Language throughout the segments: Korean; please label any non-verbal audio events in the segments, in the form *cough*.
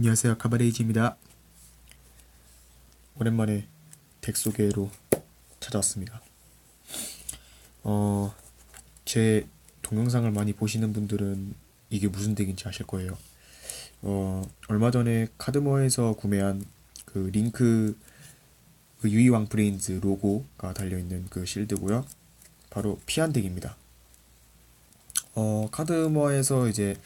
안녕하세요. 카바레이지입니다. 오랜만에 덱 소개로 찾아왔습니다. 어, 제 동영상을 많이 보시는 분들은 이게 무슨 덱인지 아실 거예요. 어, 얼마 전에 카드머에서 구매한 그 링크 그 유이왕 브레인즈 로고가 달려있는 그 실드고요. 바로 피한 덱입니다. 어, 카드머에서 이제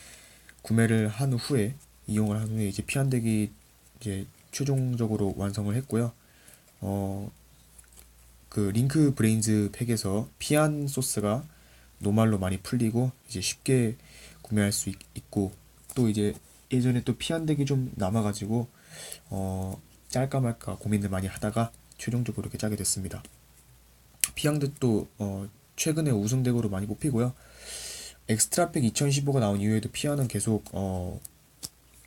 구매를 한 후에 이용을 한 후에 이제 피한덱이 이제 최종적으로 완성을 했고요. 어, 그 링크 브레인즈 팩에서 피한 소스가 노말로 많이 풀리고 이제 쉽게 구매할 수 있, 있고 또 이제 예전에 또 피한덱이 좀 남아가지고 어, 짤까 말까 고민을 많이 하다가 최종적으로 이렇게 짜게 됐습니다. 피한덱도 어, 최근에 우승 덱으로 많이 뽑히고요. 엑스트라팩 2015가 나온 이후에도 피아는 계속 어,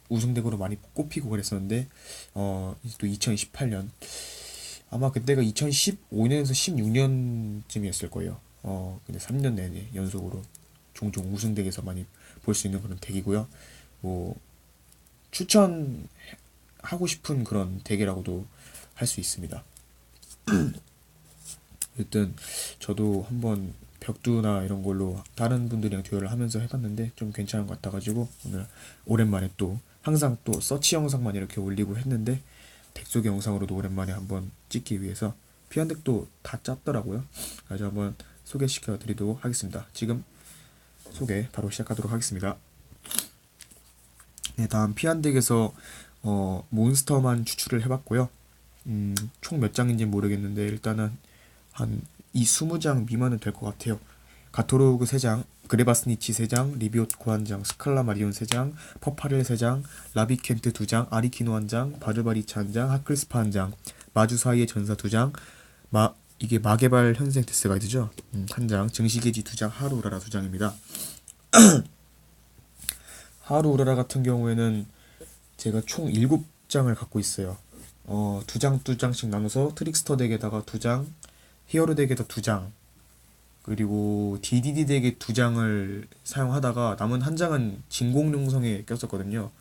우승덱으로 많이 꼽히고 그랬었는데 어, 또 2018년 아마 그때가 2015년에서 16년쯤이었을 거예요. 어, 근데 3년 내내 연속으로 종종 우승덱에서 많이 볼 수 있는 그런 덱이고요. 뭐 추천하고 싶은 그런 덱이라고도 할 수 있습니다. *clears throat* 일단 저도 한번 벽두나 이런 걸로 다른 분들이랑 듀얼을 하면서 해봤는데 좀 괜찮은 것 같아가지고 오늘 오랜만에 또 항상 또 서치 영상만 이렇게 올리고 했는데 덱 소개 영상으로도 오랜만에 한번 찍기 위해서 피한 덱도 다 짰더라고요. 그래서 한번 소개시켜 드리도록 하겠습니다. 지금 소개 바로 시작하도록 하겠습니다. 네, 다음 피한 덱에서 어, 몬스터만 추출을 해봤고요. 음, 총 몇 장인지 모르겠는데 일단은 한 이 20장 미만은 될 것 같아요. 가토로그 3장, 그레바스니치 3장, 리비오트코 1장, 스칼라 마리온 3장, 퍼파렐 3장, 라비켄트 2장, 아리키노 1장, 바르바리차 1장, 하클스파 1장, 마주사이의 전사 2장, 마, 이게 마개발 현생 데스 가이드죠. 음, 1장, 증시계지 2장, 하루우라라 2장입니다. *clears throat* 하루우라라 같은 경우에는 제가 총 7장을 갖고 있어요. 어, 두 장, 두 장씩 나눠서 트릭스터 덱에다가 두 장, 히어로 덱에다 두 장, 그리고 DDD 덱에 두 장을 사용하다가 남은 한 장은 진공룡성에 꼈었거든요.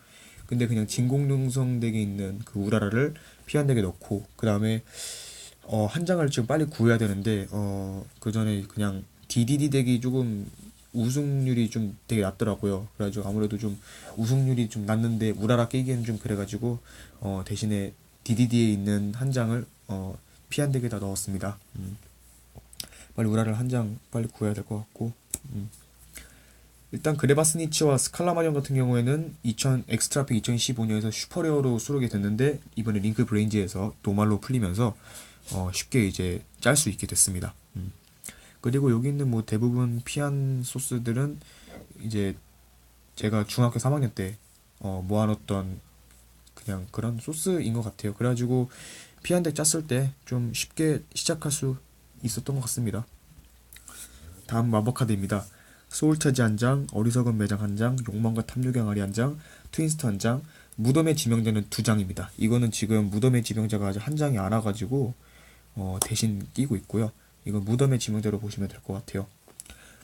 근데 그냥 진공룡성 덱에 있는 그 우라라를 피한 덱에 넣고 그 다음에 어, 한 장을 지금 빨리 구해야 되는데 어, 그 전에 그냥 DDD 덱이 조금 우승률이 좀 되게 낮더라고요. 그래가지고 아무래도 좀 우승률이 좀 낮는데 우라라 깨기에는 좀 그래가지고 어, 대신에 DDD에 있는 한 장을 어, 피한 덱에다 넣었습니다. 음. 빨리 우라를 한 장 빨리 구해야 될 것 같고 음. 일단 그레바스니치와 스칼라마리온 같은 경우에는 2000 엑스트라픽 2015년에서 슈퍼레어로 수록이 됐는데 이번에 링크 브레인즈에서 노말로 풀리면서 어, 쉽게 이제 짤 수 있게 됐습니다. 음. 그리고 여기 있는 뭐 대부분 피한 소스들은 이제 제가 중학교 3학년 때 어, 모아놓던 그냥 그런 소스인 것 같아요. 그래가지고 피한 덱 짰을 때 좀 쉽게 시작할 수 있었던 것 같습니다. 다음 마법 카드입니다. 소울 차지 한 장, 어리석은 매장 한 장, 욕망과 탐욕의 항아리 한 장, 트윈스터 한 장, 무덤의 지명자는 두 장입니다. 이거는 지금 무덤의 지명자가 아직 한 장이 안 와가지고 어, 대신 끼고 있고요. 이건 무덤의 지명자로 보시면 될 것 같아요.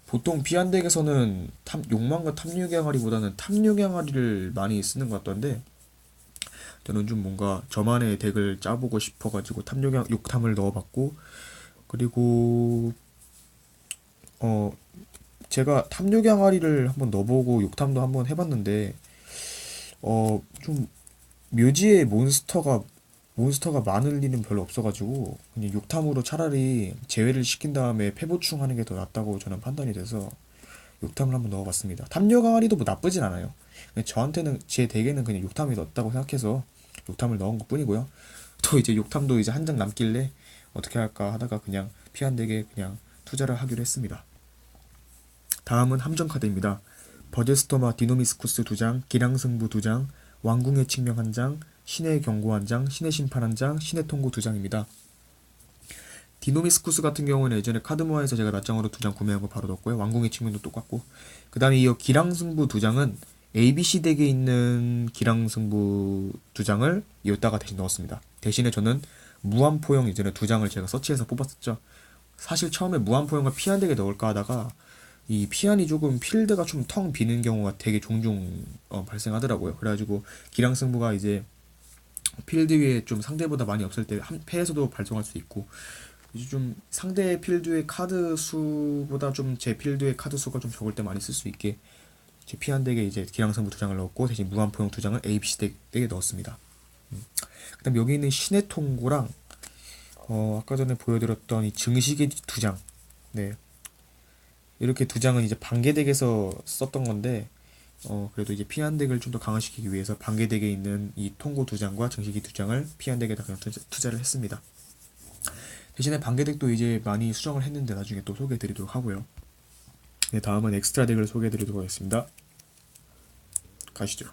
보통 비한 덱에서는 탐, 욕망과 탐욕의 항아리보다는 탐욕의 항아리를 많이 쓰는 것 같던데 저는 좀 뭔가 저만의 덱을 짜보고 싶어가지고 탐욕 욕탐을 넣어봤고 그리고 어 제가 탐욕 항아리를 한번 넣어보고 욕탐도 한번 해봤는데 어 좀 묘지에 몬스터가 몬스터가 많을 일은 별로 없어가지고 그냥 욕탐으로 차라리 제외를 시킨 다음에 패보충하는 게 더 낫다고 저는 판단이 돼서 욕탐을 한번 넣어봤습니다. 탐욕 항아리도 뭐 나쁘진 않아요. 저한테는 제 덱에는 그냥 욕탐이 넣었다고 생각해서 욕탐을 넣은 것 뿐이고요. 또 이제 욕탐도 이제 한 장 남길래 어떻게 할까 하다가 그냥 피한 덱에 그냥 투자를 하기로 했습니다. 다음은 함정 카드입니다. 버제스토마 디노미스쿠스 2장, 기량승부 2장, 왕궁의 칙명 1장, 신의 경고 1장, 신의 심판 1장, 신의 통고 2장입니다. 디노미스쿠스 같은 경우는 예전에 카드모아에서 제가 낮장으로 2장 구매한 거 바로 넣었고요. 왕궁의 칙명도 똑같고 그 다음에 이 기량승부 2장은 ABC 덱에 있는 기량승부 2장을 이었다가 대신 넣었습니다. 대신에 저는 무한포용 예전에 두 장을 제가 서치해서 뽑았었죠. 사실 처음에 무한포용과 피한 덱에 넣을까 하다가 이 피안이 조금 필드가 좀 텅 비는 경우가 되게 종종 어, 발생하더라고요. 그래가지고 기량 승부가 이제 필드 위에 좀 상대보다 많이 없을 때 한 패에서도 발동할 수 있고 이제 좀 상대 필드의 카드 수보다 좀 제 필드의 카드 수가 좀 적을 때 많이 쓸 수 있게 제 피한 덱에 이제 기량 승부 두 장을 넣었고 대신 무한포용 두 장을 ABC 덱, 덱에 넣었습니다. 음. 그다음 여기 있는 신의 통고랑 어 아까 전에 보여드렸던 이 증식의 두 장. 네. 이렇게 두 장은 이제 반개덱에서 썼던 건데 어 그래도 이제 피한 덱을 좀 더 강화시키기 위해서 반개덱에 있는 이 통고 두 장과 증식이 두 장을 피한 덱에다 그냥 투자, 투자를 했습니다. 대신에 반개덱도 이제 많이 수정을 했는데 나중에 또 소개해드리도록 하고요. 네, 다음은 엑스트라 덱을 소개해드리도록 하겠습니다. 가시죠.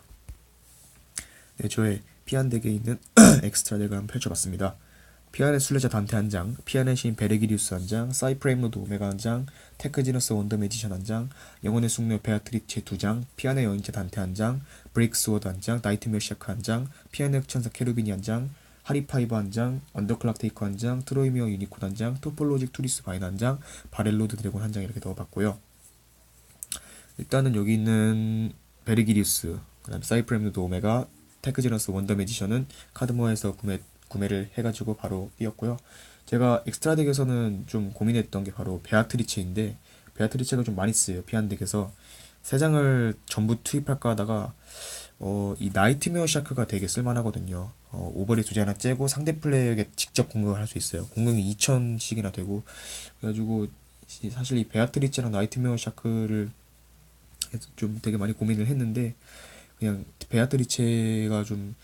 네, 저의 피안 덱에 있는 엑스트라 덱을 한번 펼쳐봤습니다. 피안의 순례자 단테 한 장, 피안의 신 베르기리우스 한 장, 사이프레임 로드 오메가 한 장, 테크지너스 원더 매지션 한 장, 영혼의 숙녀 베아트리체 두 장, 피안의 여인체 단테 한 장, 브레이크스워드 한 장, 나이트메어 샤크 한 장, 피안의 흑천사 케루빈이 한 장, 하리파이버 한 장, 언더클락 테이커 한 장, 트로이미어 유니콘 한 장, 토폴로직 투리스 바인 한 장, 바렐로드 드래곤 한 장 이렇게 넣어봤고요. 일단은 여기 있는 베르기리우스, 그다음 사이프레임드 오메가, 테크지너스 원더 매지션은 카드모어에서 구매 구매를 해가지고 바로 띄었고요. 제가 엑스트라 덱에서는 좀 고민했던 게 바로 베아트리체인데 베아트리체가 좀 많이 쓰여요. 피한 덱에서 세 장을 전부 투입할까 하다가 어, 이 나이트메어 샤크가 되게 쓸만하거든요. 어, 오버리 두 개 하나 째고 상대 플레이어에게 직접 공격을 할 수 있어요. 공격이 2000씩이나 되고 그래가지고 이- 사실 이 베아트리체랑 나이트메어 샤크를 좀 되게 많이 고민을 했는데 그냥 베아트리체가 좀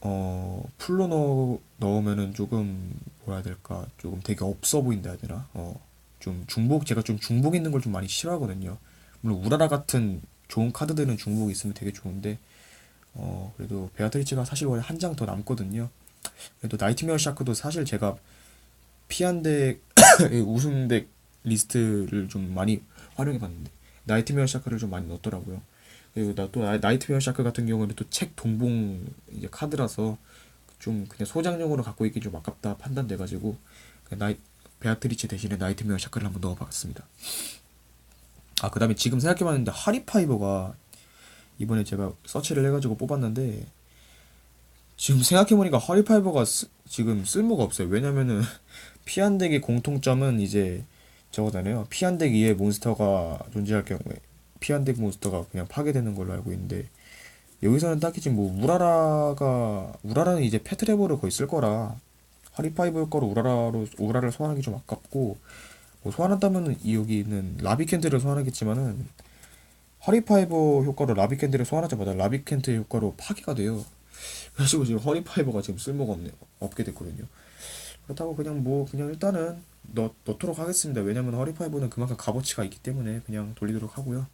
어, 풀로 넣, 넣으면은 조금 뭐라 해야 될까 조금 되게 없어 보인다 해야 되나? 어, 좀 중복 제가 좀 중복 있는 걸 좀 많이 싫어하거든요. 물론 우라라 같은 좋은 카드들은 중복 있으면 되게 좋은데 어, 그래도 베아트리체가 사실 원래 한 장 더 남거든요. 그래도 나이트메어 샤크도 사실 제가 피한덱 *coughs* 우승 덱 리스트를 좀 많이 활용해 봤는데 나이트메어 샤크를 좀 많이 넣었더라고요 그리고 나 또 나이트메어 샤크 같은 경우는 또 책 동봉 이제 카드라서 좀 그냥 소장용으로 갖고 있기 좀 아깝다 판단돼가지고 나이 베아트리체 대신에 나이트메어 샤크를 한번 넣어봤습니다. 아 그다음에 지금 생각해봤는데 하리파이버가 이번에 제가 서치를 해가지고 뽑았는데 지금 생각해보니까 하리파이버가 쓰- 지금 쓸모가 없어요. 왜냐면은 *laughs* 피한덱의 공통점은 이제 저거잖아요. 피한덱 이에 몬스터가 존재할 경우에 피한덱 몬스터가 그냥 파괴되는 걸로 알고 있는데 여기서는 딱히 지금 뭐 우라라가 우라라는 이제 패트레버를 거의 쓸 거라 하리파이브 효과로 우라라로 우라를 소환하기 좀 아깝고 뭐 소환한다면은 이 여기 있는 라비켄트를 소환하겠지만은 하리파이버 효과로 라비켄트를 소환하자마자 라비켄트 효과로 파괴가 돼요. 그래가지고 지금 허리파이버가 지금 쓸모가 없네 없게 됐거든요. 그렇다고 그냥 뭐 그냥 일단은 넣, 넣도록 하겠습니다. 왜냐면 허리파이버는 그만큼 값어치가 있기 때문에 그냥 돌리도록 하고요.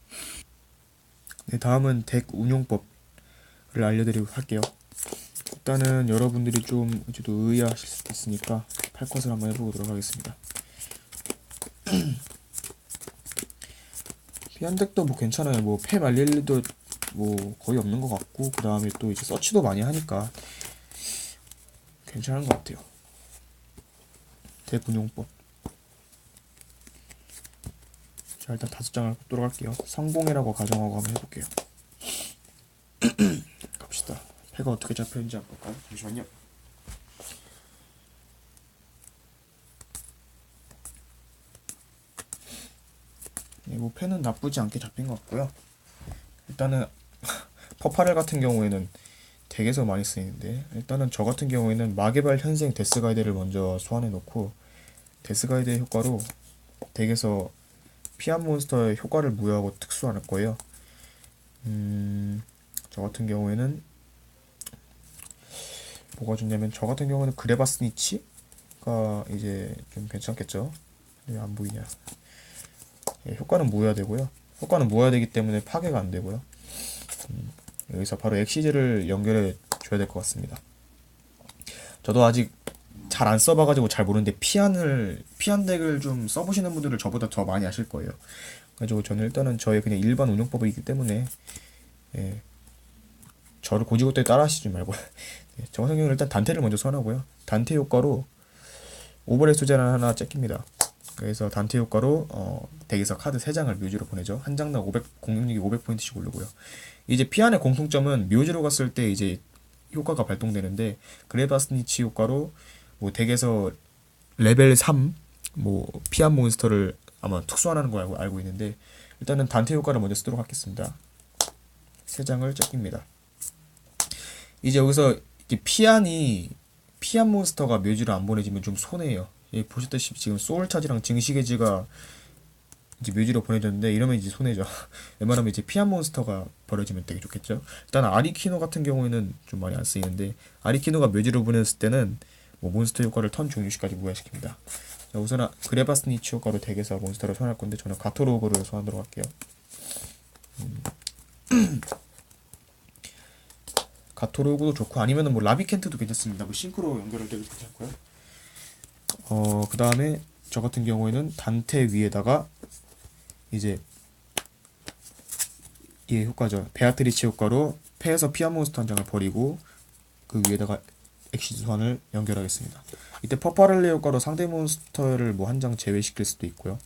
네, 다음은 덱 운용법을 알려드리도록 할게요. 일단은 여러분들이 좀 이제도 의아하실 수도 있으니까 팔컷을 한번 해보도록 하겠습니다. *clears throat* 피한덱도 뭐 괜찮아요. 뭐패 말릴 일도 뭐 거의 없는 것 같고 그 다음에 또 이제 서치도 많이 하니까 괜찮은 것 같아요. 대분용법. 자 일단 다섯 장을 뽑도록 할게요. 성공이라고 가정하고 한번 해볼게요. *clears throat* 갑시다. 패가 어떻게 잡혔는지 한번 볼까요? 잠시만요. 네, 뭐 패는 나쁘지 않게 잡힌 것 같고요. 일단은 *laughs* 퍼파렐 같은 경우에는 덱에서 많이 쓰이는데 일단은 저 같은 경우에는 마개발 현생 데스 가이드를 먼저 소환해 놓고 데스 가이드의 효과로 덱에서 피한 몬스터의 효과를 무효하고 특수화할 거예요. 음, 저 같은 경우에는 뭐가 좋냐면 저 같은 경우는 그레바스니치가 이제 좀 괜찮겠죠. 왜 안 보이냐? 예, 효과는 무효화되고요. 효과는 무효화되기 때문에 파괴가 안 되고요. 음, 여기서 바로 엑시즈를 연결해 줘야 될 것 같습니다. 저도 아직 잘 안 써봐가지고 잘 모르는데 피안을 피안 덱을 좀 써보시는 분들은 저보다 더 많이 아실 거예요. 그래가지고 저는 일단은 저의 그냥 일반 운영법이기 때문에 예, 저를 고지고대에 따라하시지 말고 예, 저 같은 경우는 일단 단테를 먼저 선하고요. 단테 효과로 오버레 소재를 하나 째깁니다. 그래서 단테 효과로 어, 덱에서 카드 3장을 묘지로 보내죠. 한 장당 500 공격력이 500포인트씩 오르고요. 이제 피안의 공통점은 묘지로 갔을 때 이제 효과가 발동되는데 그레바스니치 효과로 뭐 덱에서 레벨 3 뭐 피안 몬스터를 아마 특수화하는 거 알고, 알고 있는데 일단은 단테 효과를 먼저 쓰도록 하겠습니다. 세 장을 ጨ깁니다. 이제 여기서 이제 피안이 피안 몬스터가 묘지로 안 보내지면 좀 손해예요. 예, 보셨다시피 지금 소울 차지랑 증시계지가 이제 묘지로 보내졌는데 이러면 이제 손해죠. *laughs* 웬만하면 이제 피안 몬스터가 버려지면 되게 좋겠죠. 일단 아리키노 같은 경우에는 좀 많이 안 쓰이는데 아리키노가 묘지로 보냈을 때는 뭐 몬스터 효과를 턴 종료시까지 무효시킵니다. 자, 우선 그레바스니치 효과로 덱에서 몬스터를 소환할 건데 저는 가토로그를 소환하도록 할게요. 음. *clears throat* 가토로그도 좋고 아니면은 뭐 라비켄트도 괜찮습니다. 뭐 싱크로 연결할 때도 괜찮고요. 어, 그 다음에 저 같은 경우에는 단테 위에다가 이제 이 효과죠. 베아트리치 효과로 패에서 피아 몬스터 한 장을 버리고 그 위에다가 엑시즈 소환을 연결하겠습니다. 이때 퍼파렐레 효과로 상대 몬스터를 뭐 한 장 제외시킬 수도 있고요.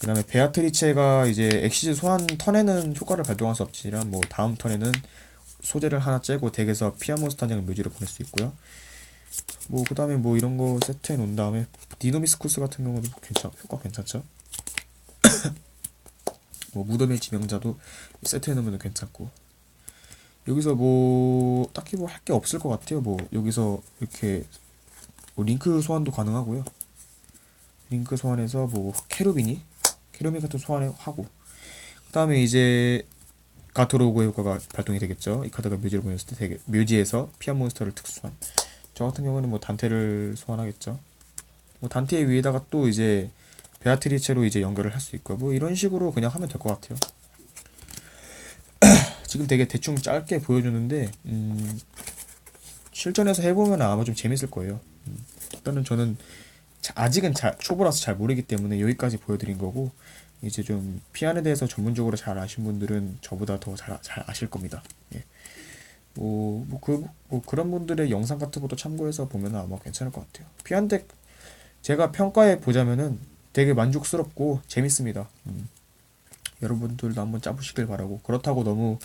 그 다음에 베아트리체가 이제 엑시즈 소환 턴에는 효과를 발동할 수 없지만 뭐 다음 턴에는 소재를 하나 째고 덱에서 피아 몬스터 한 장을 묘지로 보낼 수 있고요. 뭐 그 다음에 뭐 이런 거 세트해 놓은 다음에 디노미스쿠스 같은 경우도 괜찮 효과 괜찮죠? *coughs* 뭐 무덤의 지명자도 세트해 놓으면 괜찮고 여기서 뭐 딱히 뭐 할 게 없을 것 같아요. 뭐 여기서 이렇게 뭐 링크 소환도 가능하고요. 링크 소환해서 뭐 캐로비니 캐로비 같은 소환을 하고 그 다음에 이제 가토로그 효과가 발동이 되겠죠. 이 카드가 묘지로 보냈을 때 되게 묘지에서 피아 몬스터를 특수 소환. 저 같은 경우는 뭐 단테를 소환하겠죠. 뭐 단테 위에다가 또 이제 베아트리체로 이제 연결을 할 수 있고요. 뭐 이런 식으로 그냥 하면 될 것 같아요. *clears throat* 지금 되게 대충 짧게 보여주는데 음, 실전에서 해보면 아마 좀 재밌을 거예요. 음, 일단은 저는 자- 아직은 자, 초보라서 잘 모르기 때문에 여기까지 보여드린 거고 이제 좀 피안에 대해서 전문적으로 잘 아신 분들은 저보다 더 잘 잘 아실 겁니다. 예. 뭐, 뭐, 그, 뭐 그런 분들의 영상 같은 것도 참고해서 보면 아마 괜찮을 것 같아요. 피안덱 제가 평가해 보자면은 되게 만족스럽고 재밌습니다. 음. 여러분들도 한번 짜보시길 바라고 그렇다고 너무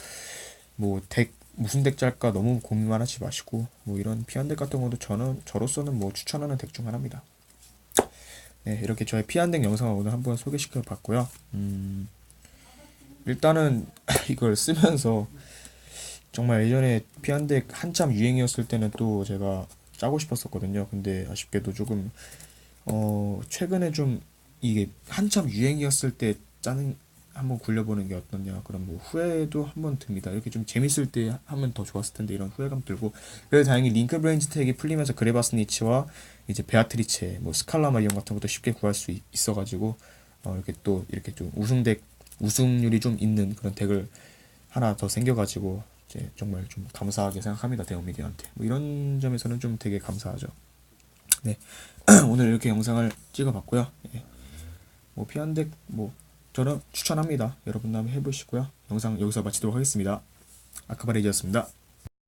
뭐 덱 무슨 덱 짤까 너무 고민만 하지 마시고 뭐 이런 피안덱 같은 것도 저는 저로서는 뭐 추천하는 덱 중 하나입니다. 네 이렇게 저의 피안덱 영상을 오늘 한번 소개시켜 봤고요. 음, 일단은 *laughs* 이걸 쓰면서 정말 예전에 피안덱 한참 유행이었을 때는 또 제가 짜고 싶었었거든요. 근데 아쉽게도 조금 어 최근에 좀 이게 한참 유행이었을 때 짜는 한번 굴려보는 게 어떠냐 그런 뭐 후회도 한번 듭니다. 이렇게 좀 재밌을 때 하면 더 좋았을 텐데 이런 후회감 들고 그래서 다행히 링크 브레인즈 텍이 풀리면서 그레바스니치와 이제 베아트리체 뭐 스칼라마 이런 같은 것도 쉽게 구할 수 있- 있어가지고 어 이렇게 또 이렇게 좀 우승 덱 우승률이 좀 있는 그런 덱을 하나 더 생겨가지고 이제 정말 좀 감사하게 생각합니다 대형미디어한테 뭐 이런 점에서는 좀 되게 감사하죠. 네 *clears throat* 오늘 이렇게 영상을 찍어봤고요. 예. 뭐 피안덱 뭐 저는 추천합니다. 여러분도 한번 해보시고요. 영상 여기서 마치도록 하겠습니다. 아카바레이지였습니다.